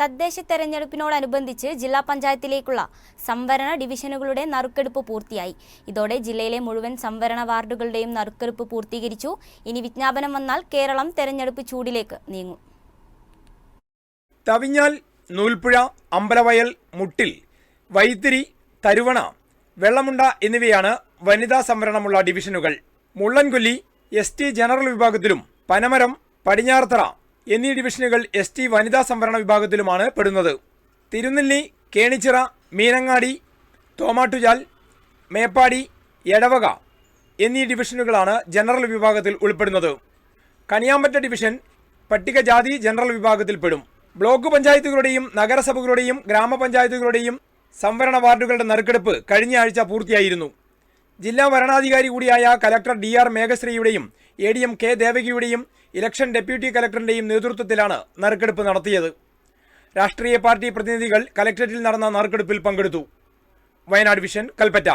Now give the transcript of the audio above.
തദ്ദേശ തെരഞ്ഞെടുപ്പിനോടനുബന്ധിച്ച് ജില്ലാ പഞ്ചായത്തിലേക്കുള്ള സംവരണ ഡിവിഷനുകളുടെ നറുക്കെടുപ്പ് പൂർത്തിയായി. ഇതോടെ ജില്ലയിലെ മുഴുവൻ സംവരണ വാർഡുകളുടെയും നറുക്കെടുപ്പ് പൂർത്തീകരിച്ചു. ഇനി വിജ്ഞാപനം വന്നാൽ കേരളം തെരഞ്ഞെടുപ്പ് ചൂടിലേക്ക് നീങ്ങും. തവിഞ്ഞാൽ നൂൽപ്പുഴ അമ്പലവയൽ മുട്ടിൽ വൈത്തിരി തരുവണ വെള്ളമുണ്ട എന്നിവയാണ് വനിതാ സംവരണമുള്ള ഡിവിഷനുകൾ. മുള്ളൻകൊല്ലി എസ് ജനറൽ വിഭാഗത്തിലും പനമരം പടിഞ്ഞാറത്തറ എന്നീ ഡിവിഷനുകൾ എസ് ടി വനിതാ സംവരണ വിഭാഗത്തിലുമാണ് പെടുന്നത്. തിരുനെല്ലി കേണിച്ചിറ മീനങ്ങാടി തോമാട്ടുചാൽ മേപ്പാടി എടവക എന്നീ ഡിവിഷനുകളാണ് ജനറൽ വിഭാഗത്തിൽ ഉൾപ്പെടുന്നത്. കനിയാമ്പറ്റ ഡിവിഷൻ പട്ടികജാതി ജനറൽ വിഭാഗത്തിൽ പെടും. ബ്ലോക്ക് പഞ്ചായത്തുകളുടെയും നഗരസഭകളുടെയും ഗ്രാമപഞ്ചായത്തുകളുടെയും സംവരണ വാർഡുകളുടെ നറുക്കെടുപ്പ് കഴിഞ്ഞ ആഴ്ച പൂർത്തിയായിരുന്നു. ജില്ലാ വരണാധികാരി കൂടിയായ കലക്ടർ ഡി ആർ മേഘശ്രീയുടെയും എ ഡി എം കെ ദേവകിയുടെയും ഇലക്ഷൻ ഡെപ്യൂട്ടി കലക്ടറിന്റെയും നേതൃത്വത്തിലാണ് നറുക്കെടുപ്പ് നടത്തിയത്. രാഷ്ട്രീയ പാർട്ടി പ്രതിനിധികൾ കലക്ടറേറ്റിൽ നടന്ന നറുക്കെടുപ്പിൽ പങ്കെടുത്തു. വയനാട് വിഷൻ കൽപ്പറ്റ.